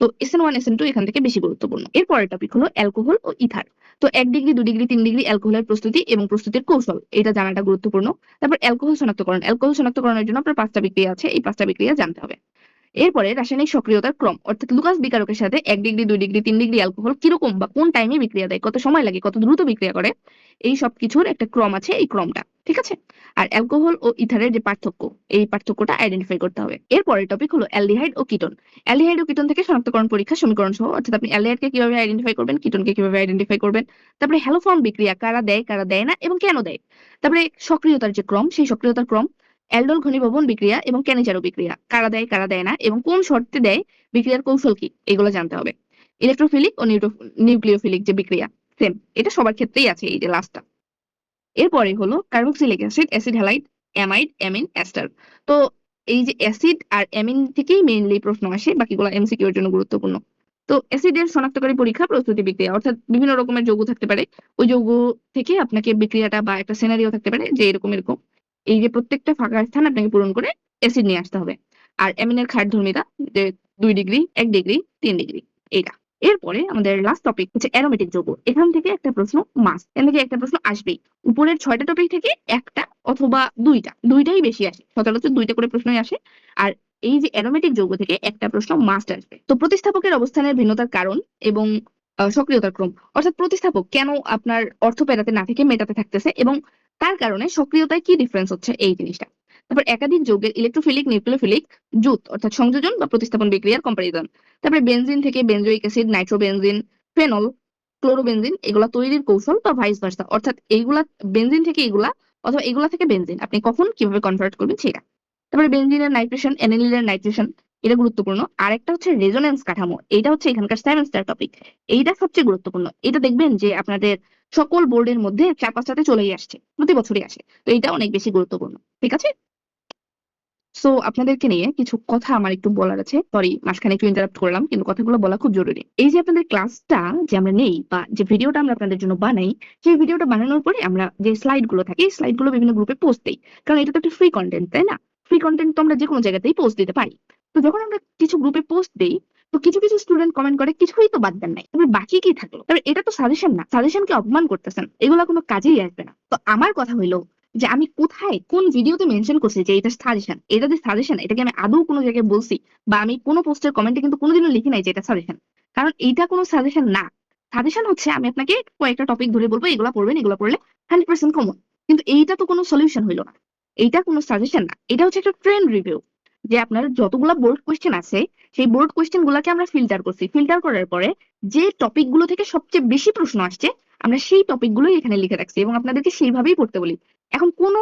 তো এসএন ওয়ান এসএন টু এখান থেকে বেশি গুরুত্বপূর্ণ। এরপরের টপিক হলো অ্যালকোহল ও ইথার তো এক ডিগ্রি, দু ডিগ্রি, তিন ডিগ্রি অ্যালকোহলের প্রস্তুতি এবং প্রস্তুতির কৌশল, এটা জানাটা গুরুত্বপূর্ণ। তারপর অ্যালকোহল শনাক্তকরণ। অ্যালকোহল শনাক্তকরণের জন্য আপনার পাঁচটা বিক্রিয়া আছে, এই পাঁচটা বিক্রিয়া জানতে হবে। এরপরে রাসায়নিক সক্রিয়তার ক্রম, অর্থাৎ লুকাস বিকারকের সাথে এক ডিগ্রি, দুই ডিগ্রি, তিন ডিগ্রি অ্যালকোহল কীরকম বা কোন টাইমে বিক্রিয়া দেয়, কত সময় লাগে, কত দ্রুত বিক্রিয়া করে, এই সব কিছুর একটা ক্রম আছে, এই ক্রমটা, ঠিক আছে? আর অ্যালকোহল ও ইথারের যে পার্থক্য, এই পার্থক্যটা আইডেন্টিফাই করতে হবে। এরপরের টপিক হলো অ্যালডিহাইড ও কিটন। অ্যালডিহাইড ও কিটোন থেকে শনাক্তকরণ পরীক্ষা, সমীকরণ সহ, অর্থাৎ আপনি অ্যালডিহাইডকে কীভাবে আইডেন্টিফাই করবেন, কিটোনকে কীভাবে আইডেন্টিফাই করবেন, তারপরে হ্যালোফর্ম বিক্রিয়া, কারা দেয় কারা দেয় না, এবং কেন দেয়? তারপরে সক্রিয়তার যে ক্রম, সেই সক্রিয়তার ক্রম অ্যালডোল ঘনীভবন বিক্রিয়া এবং ক্যানিচারো বিক্রিয়া। কারা দেয় কারা দেয় না এবং কোন শর্তে দেয়, বিক্রিয়ার কৌশল কি, এগুলো জানতে হবে। ইলেকট্রোফিলিক ও নিউক্লিওফিলিক যে বিক্রিয়া সেম এটা সবার ক্ষেত্রেই আছে এই যে লাস্টটা এরপরে হলো carboxylic acid acid halide amide amine ester তো এই যে অ্যাসিড আর অ্যামিন থেকেই মেইনলি প্রশ্ন আসে, বাকিগুলো এমসিকিউ এর জন্য গুরুত্বপূর্ণ। তো অ্যাসিডের শনাক্তকারী পরীক্ষা, প্রস্তুতি বিক্রিয়া, অর্থাৎ বিভিন্ন রকমের যৌগ থাকতে পারে। ওই যৌগ থেকে আপনাকে বিক্রিয়াটা বা একটা সিনারিও থাকতে পারে যে এরকম এরকম। এই যে প্রত্যেকটা ফাঁকা স্থান আপনাকে পূরণ করে অ্যাসিড নিয়ে আসতে হবে। আর অ্যামিনের ক্ষার ধর্মিতা, যে দুই ডিগ্রি এক ডিগ্রি তিন ডিগ্রি এইটা। এরপরে আমাদের লাস্ট টপিক হচ্ছে অ্যারোমেটিক যৌগ। এখান থেকে একটা প্রশ্ন মাস এখান থেকে একটা প্রশ্ন আসবেই। উপরের ছয়টা টপিক থেকে একটা অথবা দুইটা, দুইটাই বেশি আসে। সচরাচর দুইটা করে প্রশ্নই আসে। আর এই যে অ্যারোমেটিক যৌগ থেকে একটা প্রশ্ন মাস্ট আসবে। তো প্রতিস্থাপকের অবস্থানের ভিন্নতার কারণ এবং সক্রিয়তার ক্রম। অর্থাৎ প্রতিস্থাপক কেন আপনার অর্থ পেরাতে না থেকে মেটাতে থাকতেছে এবং তার কারণে সক্রিয়তায় কি ডিফারেন্স হচ্ছে? এই জিনিসটা। তারপর একাধিক যৌগের ইলেকট্রোফিলিক নিউক্লিওফিলিক জুত, অর্থাৎ সংযোজন বা প্রতিস্থাপন বিক্রিয়ার কম্পারিজন তারপরে বেনজিন থেকে benzoic acid nitrobenzene phenol chlorobenzene এগুলা তৈরির কৌশল বা ভাইস ভার্সা অর্থাৎ এইগুলা বেনজিন থেকে এগুলা অথবা এগুলা থেকে বেনজিন আপনি কখন কীভাবে কনভার্ট করবেন সেটা। তারপরে বেনজিনের নাইট্রেশন অ্যানিলিনের নাইট্রেশন এটা গুরুত্বপূর্ণ। আর একটা হচ্ছে রেজোনেন্স কাঠামো। এটা হচ্ছে এখানকার সেভেন টপিক এইটা সবচেয়ে গুরুত্বপূর্ণ। এটা দেখবেন যে আপনাদের সকল বোর্ডের মধ্যে চার পাঁচটাতে চলেই আসছে, প্রতি বছরই আসে। তো এটা অনেক বেশি গুরুত্বপূর্ণ, ঠিক আছে? সো আপনাদেরকে নিয়ে কিছু কথা আমার একটু বলার আছে। সরি মাঝখানে একটু ইন্টারাপ্ট করলাম, কিন্তু কথাগুলো বলা খুব জরুরি। এই যে আপনাদের ক্লাসটা যে আমরা নেই বা যে ভিডিওটা আমরা আপনাদের জন্য বানাই, সেই ভিডিওটা বানানোর পরে আমরা যে স্লাইডগুলো থাকে স্লাইডগুলো বিভিন্ন গ্রুপে পোস্ট দিই। কারণ এটা তো একটা ফ্রি কন্টেন্ট তাই না? ফ্রি কন্টেন্ট তো আমরা যে কোনো জায়গাতেই পোস্ট দিতে পারি। তো যখন আমরা কিছু গ্রুপে পোস্ট দিই, তো কিছু কিছু স্টুডেন্ট কমেন্ট করে, কিছুই তো বাদ দেন নাই। তারপরে বাকি কি থাকল? তারপরে এটা তো সাজেশন না। সাজেশনকে অপমান করতেছেন। এগুলো কোনো কাজেই আসবে না। তো আমার কথা হইল যে আমি কোথায়, কোন ভিডিওতে মেনশন করছি যে এটা সাজেশন এটা যে সাজেশন এটাকে আমি আদৌ কোনো জায়গায় বলছি বা আমি কোনো পোস্টের কমেন্টে কিন্তু কোনোদিনও লিখি নাই যে এটা সাজেশন কারণ এইটা কোনো সাজেশন না। সাজেশন হচ্ছে আমি আপনাকে কয়েকটা টপিক ধরে বলব, এগুলো পড়বেন, এগুলো পড়লে হান্ড্রেড পার্সেন্ট কমন কিন্তু এইটা তো কোনো সলিউশন হইল না। এইটা কোনো সাজেশন না। এটা হচ্ছে একটা ট্রেন্ড রিভিউ যে আপনার যতগুলা বোর্ড কোয়েশ্চেন আছে, সেই বোর্ড কোয়েশ্চেন গুলাকে আমরা ফিল্টার করছি। ফিল্টার করার পরে যে টপিকগুলো থেকে সবচেয়ে বেশি প্রশ্ন আসছে, আমরা সেই টপিক গুলোই এখানে লিখে রাখছি এবং আপনাদেরকে সেইভাবেই পড়তে বলি। এখন কোনো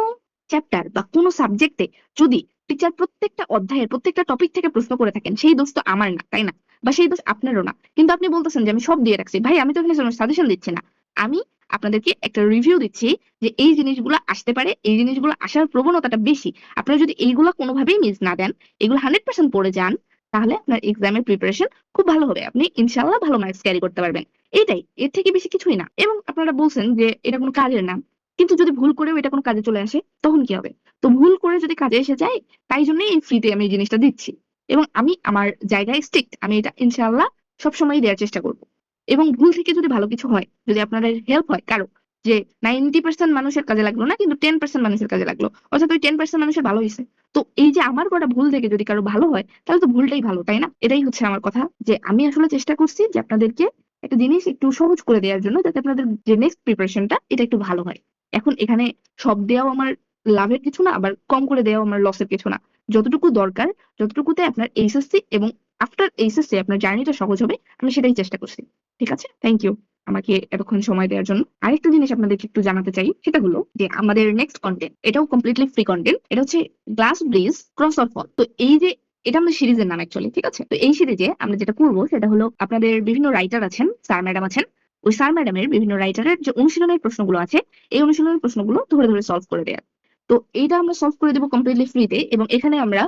চ্যাপ্টার বা কোনো সাবজেক্টে যদি টিচার প্রত্যেকটা অধ্যায়ের প্রত্যেকটা টপিক থেকে প্রশ্ন করে থাকেন, সেই দোষ তো আমার না, তাই না? বা সেই দোষ আপনারও না। কিন্তু আপনি বলতেছেন যে আমি সব দিয়ে রাখছি। ভাই, আমি তো এখানে সাজেশন দিচ্ছি না। আমি আপনাদেরকে একটা রিভিউ দিচ্ছি যে এই জিনিসগুলো আসতে পারে, এই জিনিসগুলো আসার প্রবণতাটা বেশি। আপনারা যদি এইগুলো কোনোভাবেই মিস না দেন, এগুলো হান্ড্রেড পার্সেন্ট পড়ে যান, তাহলে আপনার এক্সামের প্রিপারেশন খুব ভালো হবে। আপনি ইনশাল্লাহ ভালো মার্কস ক্যারি করতে পারবেন। এটাই এর থেকে বেশি কিছুই না। এবং আপনারা বলছেন যে এটা কোনো কাজের না কিন্তু যদি ভুল করেও এটা কোনো কাজে চলে আসে, তখন কি হবে? তো ভুল করে যদি কাজে এসে যায়, তাই জন্যই এই ফ্রিতে আমি এই জিনিসটা দিচ্ছি। এবং আমি আমার জায়গায় স্ট্রিক্ট আমি এটা ইনশাল্লাহ সবসময় দেওয়ার চেষ্টা করব। এবং ভুল থেকে যদি ভালো কিছু হয়, যদি আপনাদের হেল্প হয় কারও, যে নাইনটি পার্সেন্ট মানুষের কাজে লাগল না, কিন্তু টেন পার্সেন্ট মানুষের কাজে লাগল, অর্থাৎ ওই টেন পার্সেন্ট মানুষের ভালো হয়েছে তো এই যে আমার করা ভুল থেকে যদি কারও ভালো হয়, তাহলে তো ভুলটাই ভালো, তাই না? এটাই হচ্ছে আমার কথা, যে আমি আসলে চেষ্টা করছি যে আপনাদেরকে একটা জিনিস একটু সহজ করে দেওয়ার জন্য যাতে আপনাদের যে নেক্সট প্রিপারেশনটা এটা একটু ভালো হয়। এখন এখানে সব দেওয়াও আমার লাভের কিছু না, আবার কম করে দেওয়াও আমার লসের কিছু না। যতটুকু দরকার, যতটুকুতে আপনার এইচএসসি এবং আফটার এইচএসসি আপনার জার্নিটা সহজ হবে, আমি সেটাই চেষ্টা করছি। ঠিক আছে? থ্যাংক ইউ আমাকে এতক্ষণ সময় দেওয়ার জন্য। আরেকটা জিনিস আপনাদেরকে একটু জানাতে চাই, সেটা হলো যে আমাদের নেক্সট কন্টেন্ট এটাও কমপ্লিটলি ফ্রি কন্টেন্ট এটা হচ্ছে glass bridge cross or fall তো এই যে, এটা আমাদের সিরিজের নাম অ্যাকচুয়ালি ঠিক আছে? তো এই সিরিজে আমরা যেটা করব, সেটা হলো আপনাদের বিভিন্ন রাইটার আছেন স্যার ম্যাডাম আছেন। ওই স্যার ম্যাডামের বিভিন্ন রাইটারের যে অনুশীলনের প্রশ্নগুলো আছে, এই অনুশীলনের প্রশ্নগুলো ধরে ধরে সলভ করে দেওয়ার তো এইটা আমরা সলভ করে দেবো কমপ্লিটলি ফ্রিতে এবং এখানে আমরা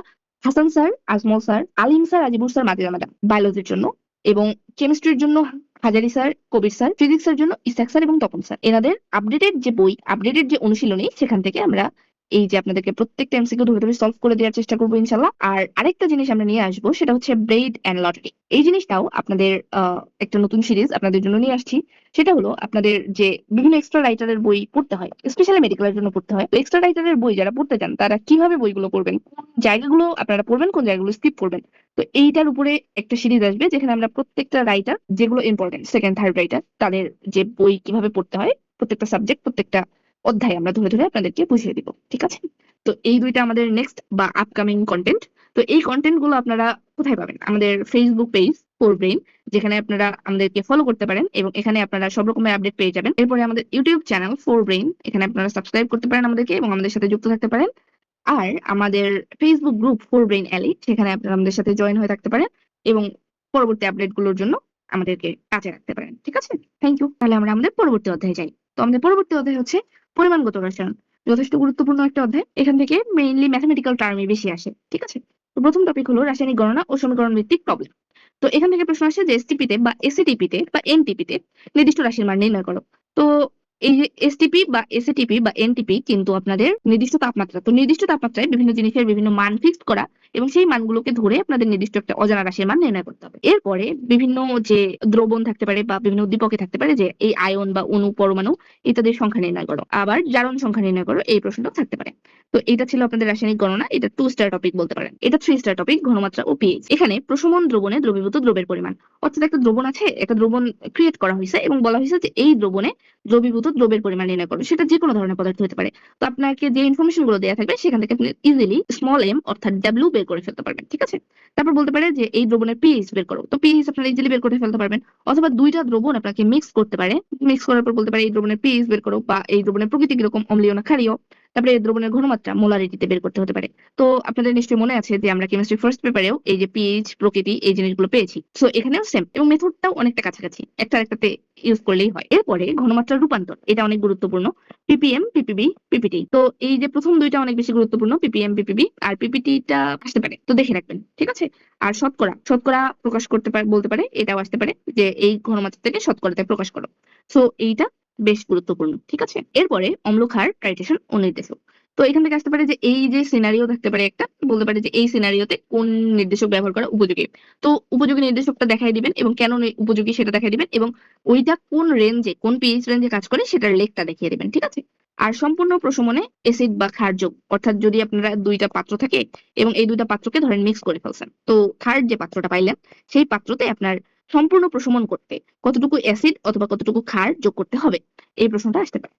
Hasan sir Azmal sir Alim sir Azibur sir Madira madam বায়োলজির জন্য এবং কেমিস্ট্রির জন্য হাজারি স্যার, কবির স্যার ফিজিক্সের জন্য ইসাক স্যার এবং তপন স্যার। এনাদের আপডেটেড যে বই আপডেটেড যে অনুশীলনী, সেখান থেকে আমরা এই যে আপনাদেরকে প্রত্যেকটা এমসিকিউ ধরে ধরে সলভ করে দেওয়ার চেষ্টা করব ইনশাল্লাহ। আর আরেকটা জিনিস আমরা নিয়ে আসব, সেটা হচ্ছে ব্রেড অ্যান্ড লটারি এই জিনিসটাও আপনাদের একটা নতুন সিরিজ আপনাদের জন্য নিয়ে আসছি। সেটা হলো আপনাদের যে বিভিন্ন এক্সট্রা রাইটারের বই পড়তে হয় স্পেশালি মেডিকেলের জন্য পড়তে হয়। তো এক্সট্রা রাইটারের বই যারা পড়তে চান, তারা কীভাবে বইগুলো পড়বেন, কোন জায়গাগুলো আপনারা পড়বেন, কোন জায়গাগুলো স্কিপ করবেন? তো এইটার উপরে একটা সিরিজ আসবে, যেখানে আমরা প্রত্যেকটা রাইটার যেগুলো ইম্পর্টেন্ট সেকেন্ড থার্ড রাইটার তাদের যে বই কীভাবে পড়তে হয়, প্রত্যেকটা সাবজেক্ট প্রত্যেকটা অধ্যায় আমরা ধরে ধরে আপনাদেরকে বুঝিয়ে দিব, ঠিক আছে? তো এই দুইটা আমাদের নেক্সট বা আপকামিং কন্টেন্ট তো এই কন্টেন্টগুলো আপনারা কোথায় পাবেন? আমাদের ফেসবুক পেজ ফোর ব্রেন যেখানে আপনারা আমাদেরকে ফলো করতে পারেন এবং এখানে আপনারা সব রকমের আপডেট পেয়ে যাবেন। এরপরে আমাদের ইউটিউব চ্যানেল ফোর ব্রেন এখানে আপনারা সাবস্ক্রাইব করতে পারেন আমাদেরকে এবং আমাদের সাথে যুক্ত থাকতে পারেন। আর আমাদের Facebook group Four Brain Ally সেখানে আপনারা আমাদের সাথে জয়েন হয়ে থাকতে পারেন এবং পরবর্তী আপডেটগুলোর জন্য আমাদেরকে কাছে রাখতে পারেন, ঠিক আছে? থ্যাংক ইউ তাহলে আমরা আমাদের পরবর্তী অধ্যায়ে যাই। তো আমাদের পরবর্তী অধ্যায় হচ্ছে পরিমাণগত রসায়ন যথেষ্ট গুরুত্বপূর্ণ একটা অধ্যায়। এখান থেকে মেইনলি ম্যাথমেটিক্যাল টার্মই বেশি আসে, ঠিক আছে? তো প্রথম টপিক হলো রাসায়নিক গণনা ও সমীকরণ ভিত্তিক প্রবলেম তো এখান থেকে প্রশ্ন আসে যে এসটিপিতে বা এসিটিপিতে বা এনটিপিতে নির্দিষ্ট রাশির মান নির্ণয় করো। তো এই এসটিপি বা এসিটিপি বা এনটিপি কিন্তু আপনাদের নির্দিষ্ট তাপমাত্রা, তো নির্দিষ্ট তাপমাত্রায় বিভিন্ন জিনিসের বিভিন্ন মান ফিক্সড করা এবং সেই মানগুলোকে ধরে আপনাদের নির্দিষ্ট একটা অজানা রাশির মান নির্ণয় করতে হবে। এরপরে বিভিন্ন যে দ্রবণ থাকতে পারে বা বিভিন্ন উদ্দীপকে থাকতে পারে যে এই আয়ন বা অণু পরমাণু ইত্যাদির সংখ্যা নির্ণয় করো। আবার জারণ সংখ্যা নির্ণয় করো, এই প্রশ্নটাও থাকতে পারে। তো এটা ছিল আপনাদের রাসায়নিক গণনা, এটা টু স্টার টপিক বলতে পারেন। এটা থ্রি স্টার টপিক ঘনমাত্রা ও পিএইচ এখানে প্রশমন দ্রবণে দ্রবীভূত দ্রবের পরিমাণ। অর্থাৎ একটা দ্রবণ আছে, একটা দ্রবণ ক্রিয়েট করা হয়েছে এবং বলা হয়েছে যে এই দ্রবণে দ্রবীভূত দ্রবের পরিমাণ নির্ণয় করবে। সেটা যে কোনো ধরনের পদার্থ হতে পারে। তো আপনাকে যে ইনফরমেশনগুলো দেওয়া থাকবে, সেখান থেকে আপনি ইজিলি স্মল এম অর্থাৎ ডাব্লিউ বের করে ফেলতে পারবেন, ঠিক আছে? তারপর বলতে পারে যে এই দ্রবণের পিএইচ বের করো। তো পিএইচ আপনারা ইজিলি বের করে ফেলতে পারবেন। অথবা দুইটা দ্রবণ আপনাকে মিক্স করতে পারে। মিক্স করার পর বলতে পারে এই দ্রবণের পিএইচ বের করো বা এই দ্রবণের প্রকৃতি কীরকম অম্লীয় না, ক্ষারীয়। তারপরে দ্রবণের ঘনমাত্রা মোলারিটিতে বের করতে হতে পারে। তো আপনাদের নিশ্চয়ই মনে আছে যে আমরা কেমিস্ট্রি ফার্স্ট পেপারেও এই যে পিএইচ প্রকৃতি এই জিনিসগুলো পেয়েছি। সো এখানেও সেম এবং মেথডটাও অনেকটা কাছাকাছি। একটা আরেকটাতে ইউজ করলেই হয়। এরপরে ঘনমাত্রার রূপান্তর, এটা অনেক গুরুত্বপূর্ণ। পিপিএম পিপিবি পিপিটি তো এই যে প্রথম দুইটা অনেক বেশি গুরুত্বপূর্ণ পিপিএম পিপিবি আর পিপিটিটা আসতে পারে। তো দেখে রাখবেন, ঠিক আছে? আর শতকরা শতকরা প্রকাশ করতে পারে, বলতে পারে, এটাও আসতে পারে যে এই ঘনমাত্রা থেকে শতকরাতে প্রকাশ করো। সো এইটা বেশ গুরুত্বপূর্ণ। ঠিক আছে? এরপরে অম্লক্ষার টাইট্রেশন ও নির্দেশক তো এখান থেকে আসতে পারে যে এই যে সিনারিও থাকতে পারে একটা, বলতে পারে যে এই সিনারিওতে কোন নির্দেশক ব্যবহার করা উপযোগী। তো উপযোগী নির্দেশকটা দেখাই দিবেন এবং কেন উপযোগী সেটা দেখাই দিবেন এবং ওইটা কোন রেঞ্জে কোন পিএইচ রেঞ্জে কাজ করে সেটার লেখটা দেখিয়ে দিবেন। ঠিক আছে? আর সম্পূর্ণ প্রশমনে এসিড বা ক্ষার যোগ, অর্থাৎ যদি আপনারা দুইটা পাত্র থাকে এবং এই দুইটা পাত্রকে ধরেন মিক্স করে ফেলছেন। তো ক্ষার যে পাত্রটা পাইলেন, সেই পাত্রতে আপনার সম্পূর্ণ প্রশমন করতে কতটুকু অ্যাসিড অথবা কতটুকু ক্ষার যোগ করতে হবে? এই প্রশ্নটা আসতে পারে।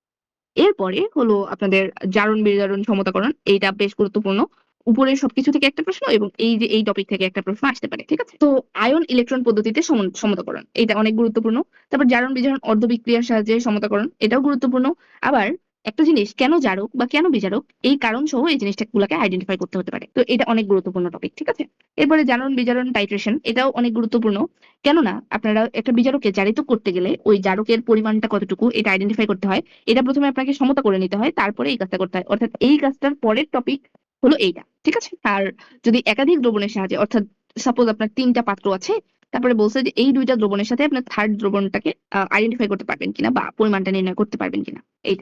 এরপরে হলো আপনাদের জারণ বিজারণ সমতাকরণ, এইটা বেশ গুরুত্বপূর্ণ। উপরের সবকিছু থেকে একটা প্রশ্ন এবং এই যে এই টপিক থেকে একটা প্রশ্ন আসতে পারে, ঠিক আছে? তো আয়ন ইলেকট্রন পদ্ধতিতে সমতাকরণ এটা অনেক গুরুত্বপূর্ণ। তারপর জারণ বিজারণ অর্ধ বিক্রিয়ার সাহায্যে সমতাকরণ, এটাও গুরুত্বপূর্ণ। আবার একটা জিনিস কেন জারক বা কেন বিজারক? এই কারণ সহ এই জিনিসটা গুলাকে আইডেন্টিফাই করতে হতে পারে। তো এটা অনেক গুরুত্বপূর্ণ টপিক ঠিক আছে? এরপরে জারণ, বিজারণ টাইট্রেশন এটাও অনেক গুরুত্বপূর্ণ। কেননা আপনারা একটা বিজারকে জারিত করতে গেলে ওই জারকের পরিমাণটা কতটুকু এটা আইডেন্টিফাই করতে হয়, এটা প্রথমে আপনাকে সমতা করে নিতে হয়, তারপরে এই কাজটা করতে হয়। অর্থাৎ এই কাজটার পরের টপিক হলো এইটা, ঠিক আছে? আর যদি একাধিক দ্রবণের সাহায্যে, অর্থাৎ সাপোজ আপনার তিনটা পাত্র আছে তারপরে বলছে যে এই দুইটা দ্রবণের সাথে আপনার থার্ড দ্রবণটাকে আইডেন্টিফাই করতে পারবেন কিনা বা পরিমাণটা নির্ণয় করতে পারবেন কিনা।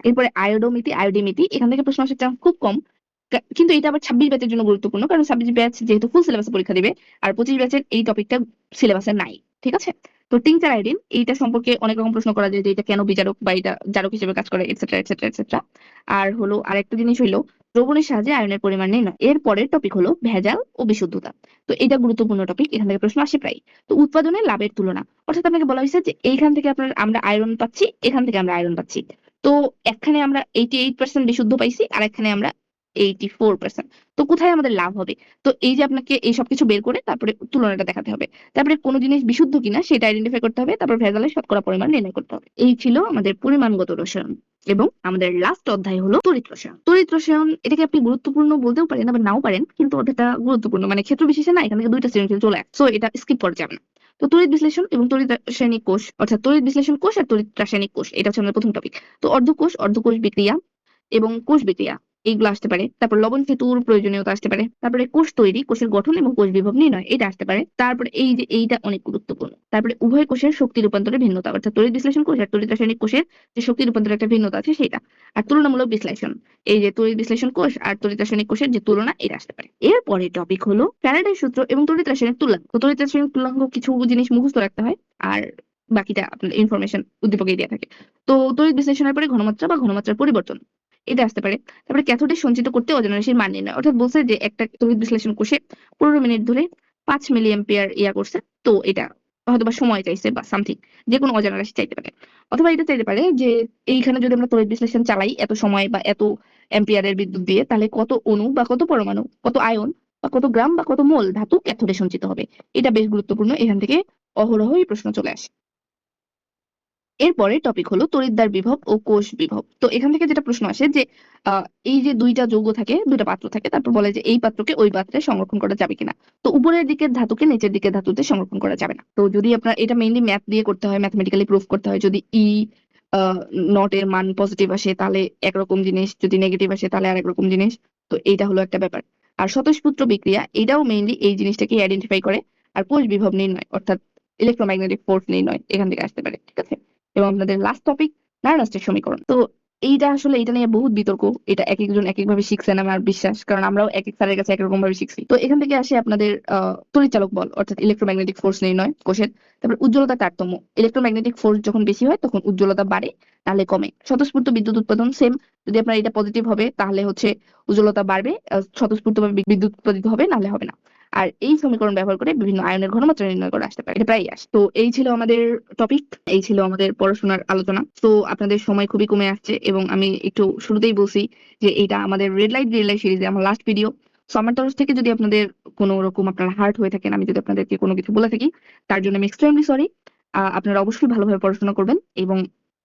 এরপরে আয়োডোমিতি আয়োডিমিতি এখান থেকে প্রশ্ন আসার চান্স খুব কম। কিন্তু এটা আবার ছাব্বিশ ব্যাচের জন্য গুরুত্বপূর্ণ, কারণ ছাব্বিশ ব্যাচ যেহেতু ফুল সিলেবাসে পরীক্ষা দেবে, আর পঁচিশ ব্যাচের এই টপিকটা সিলেবাসে নাই, ঠিক আছে? তো টিংচার আইডিন এইটা সম্পর্কে অনেক রকম প্রশ্ন করা যায় যে এটা কেন বিচারক বা এটা জারক হিসেবে কাজ করে এটসেট্রা এটসেট্রা এটসেট্রা আর হলো আরেকটা জিনিস হইল, দ্রবণের সাহায্যে আয়নের পরিমাণ নির্ণয়। এর পরের টপিক হলো ভেজাল ও বিশুদ্ধতা। তো এটা গুরুত্বপূর্ণ টপিক এখান থেকে প্রশ্ন আসে প্রায়। তো উৎপাদনে লাভের তুলনা। অর্থাৎ আপনাকে বলা হয়েছে যে এইখান থেকে আপনার আমরা আয়রন পাচ্ছি, এখান থেকে আমরা আয়রন পাচ্ছি। তো একখানে আমরা এইটি এইট পার্সেন্ট বিশুদ্ধ পাইছি আর একখানে আমরা এইটি ফোর পার্সেন্ট তো কোথায় আমাদের লাভ হবে? তো এই যে আপনাকে এই সবকিছু বের করে তারপরে তুলনাটা দেখাতে হবে। তারপরে কোনো জিনিস বিশুদ্ধ কিনা সেটা আইডেন্টিফাই করতে হবে, তারপর ভেজালের শতকরা পরিমাণ নির্ণয় করতে হবে। এই ছিল আমাদের পরিমাণগত রসায়ন এবং আমাদের লাস্ট অধ্যায় হলো তড়িৎ রসায়ন। তড়িৎ রসায়ন এটাকে আপনি গুরুত্বপূর্ণ বলতেও পারেন, আবার নাও পারেন, কিন্তু অর্ধেকটা গুরুত্বপূর্ণ। মানে ক্ষেত্র বিশেষে না, এখান দুইটা সৃজনশীল চলে আসে। সো এটা স্কিপ করা যাবে না। তো তড়িৎ বিশ্লেষণ এবং তড়িৎ রাসায়নিক কোষ, অর্থাৎ তড়িৎ বিশ্লেষণ কোষ আর তড়িৎ রাসায়নিক কোষ, এটা হচ্ছে আমাদের প্রথম টপিক তো অর্ধকোষ অর্ধকোষ বিক্রিয়া এবং কোষ বিক্রিয়া। এইগুলো আসতে পারে। তারপর লবণ সেতুর প্রয়োজনীয়তা আসতে পারে। তারপরে কোষ তৈরি, কোষের গঠন এবং কোষ বিভব নির্ণয় এটা আসতে পারে। তারপরে এই যে এইটা অনেক গুরুত্বপূর্ণ। তারপরে উভয় কোষের শক্তি রূপান্তরের ভিন্নতা, অর্থাৎ তড়িৎ বিশ্লেষণ কোষ আর তড়িৎ রাসায়নিক কোষের যে শক্তি রূপান্তরের একটা ভিন্নতা আছে সেটা। আর তুলনামূলক বিশ্লেষণ, এই যে তড়িৎ বিশ্লেষণ কোষ আর তড়িৎ রাসায়নিক কোষের যে তুলনা, এটা আসতে পারে। এরপরে টপিক হলো ফ্যারাডের সূত্র এবং তড়িৎ রাসায়নিক তুলনাঙ্ক তড়িৎ রাসায়নিক তুলনাঙ্ক কিছু জিনিস মুখস্থ রাখতে হয়, আর বাকিটা আপনার ইনফরমেশন উদ্দীপকে দেওয়া থাকে। তো তড়িৎ বিশ্লেষণের পরে ঘনমাত্রা বা ঘনমাত্রার পরিবর্তন। এটা আসতে পারে। তারপরে ক্যাথোডে সঞ্চিত করতে অজানা রাশির মান নির্ণয়। অর্থাৎ বলছে যে একটা তড়িৎ বিশ্লেষণ কোষে পনেরো মিনিট ধরে পাঁচ মিলি এম্পিয়ার ইয়া করছে। তো এটা হয়তো বা সময় চাইছে বা সামথিং যে কোনো অজানা রাশি চাইতে পারে। অথবা এটা চাইতে পারে যে এইখানে যদি আমরা তড়িৎ বিশ্লেষণ চালাই এত সময় বা এত এম্পিয়ারের বিদ্যুৎ দিয়ে, তাহলে কত অণু বা কত পরমাণু, কত আয়ন বা কত গ্রাম বা কত মোল ধাতু ক্যাথোডে সঞ্চিত হবে। এটা বেশ গুরুত্বপূর্ণ। এখান থেকে অহরহ এই প্রশ্ন চলে আসে। এরপরে টপিক হলো তড়িৎদ্বার বিভব ও কোষ বিভব। তো এখান থেকে যেটা প্রশ্ন আসে যে এই যে দুইটা যৌগ থাকে, দুইটা পাত্র থাকে, তারপর বলে যে এই পাত্রকে ওই পাত্রে সংরক্ষণ করা যাবে কিনা। তো উপরের দিকের ধাতুকে নিচের দিকের ধাতুতে সংরক্ষণ করা যাবে না। তো যদি আপনার এটা মেইনলি ম্যাথ দিয়ে করতে হয় ম্যাথমেটিক্যালি প্রুফ করতে হয়, যদি ই নট এর মান পজিটিভ আসে, তাহলে একরকম জিনিস, যদি নেগেটিভ আসে, তাহলে আর একরকম জিনিস। তো এইটা হলো একটা ব্যাপার। আর স্বতঃস্ফূর্ত বিক্রিয়া, এটাও মেইনলি এই জিনিসটাকে আইডেন্টিফাই করে। আর কোষ বিভব নির্ণয়, অর্থাৎ ইলেকট্রোম্যাগনেটিক ফোর্স নির্ণয়, এখান থেকে আসতে পারে, ঠিক আছে? এবং আপনাদের লাস্ট টপিক নার্নাস্টের সমীকরণ। তো এইটা আসলে এটা নিয়ে বহুত বিতর্ক। এটা এক একজন এক একভাবে শিখছেন আমার বিশ্বাস, কারণ আমরাও এক এক স্যারের কাছে একরকম ভাবে শিখছি। তো এখান থেকে আসে আপনাদের তড়িৎচালক বল, অর্থাৎ ইলেকট্রোম্যাগনেটিক ফোর্স নির্ণয় কোষের। তারপর উজ্জ্বলতা তারতম্য। ইলেকট্রোম্যাগনেটিক ফোর্স যখন বেশি হয়, তখন উজ্জ্বলতা বাড়ে, তাহলে কমে। স্বতঃস্ফূর্ত বিদ্যুৎ উৎপাদন সেম যদি আপনার এটা পজিটিভ হবে, তাহলে হচ্ছে উজ্জ্বলতা বাড়বে স্বতঃস্ফূর্ত ভাবে বিদ্যুৎ উৎপাদিত হবে, নাহলে হবে না। আর এই সমীকরণ ব্যবহার করে বিভিন্ন আয়নের ঘনমাত্রা নির্ণয় করে আসতে পারে। এটা প্রায় আসে। তো এই ছিল আমাদের টপিক এই ছিল আমাদের পড়াশোনার আলোচনা। তো আপনাদের সময় খুবই কমে আসছে এবং আমি একটু শুরুতেই বলছি যে এটা আমাদের রেড লাইট গ্রিন লাইট সিরিজে আমার লাস্ট ভিডিও সো আমার তরফ থেকে যদি আপনাদের কোনো রকম আপনার হার্ট হয়ে থাকেন, আমি যদি আপনাদেরকে কোনো কিছু বলে থাকি, তার জন্য আমি এক্সট্রিমলি সরি আপনারা অবশ্যই ভালোভাবে পড়াশোনা করবেন এবং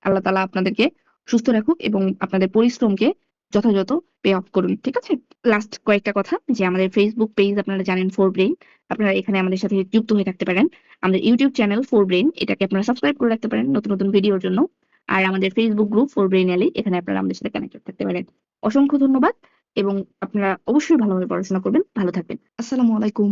আল্লাহ তালা আপনাদেরকে সুস্থ রাখুক এবং আপনাদের পরিশ্রমকে যথাযথ পে অফ করুন, ঠিক আছে? লাস্ট কয়েকটা কথা, যে আমাদের ফেসবুক পেজ আপনারা জানেন ফোর ব্রেইন আপনারা এখানে আমাদের সাথে যুক্ত হয়ে থাকতে পারেন। আমাদের ইউটিউব চ্যানেল ফোর ব্রেইন এটাকে আপনারা সাবস্ক্রাইব করে রাখতে পারেন নতুন নতুন ভিডিওর জন্য। আর আমাদের Facebook group Four Brain Ally এখানে আপনারা আমাদের সাথে কানেক্টেড থাকতে পারেন। অসংখ্য ধন্যবাদ এবং আপনারা অবশ্যই ভালোভাবে পড়াশোনা করবেন। ভালো থাকবেন। আসসালামু আলাইকুম।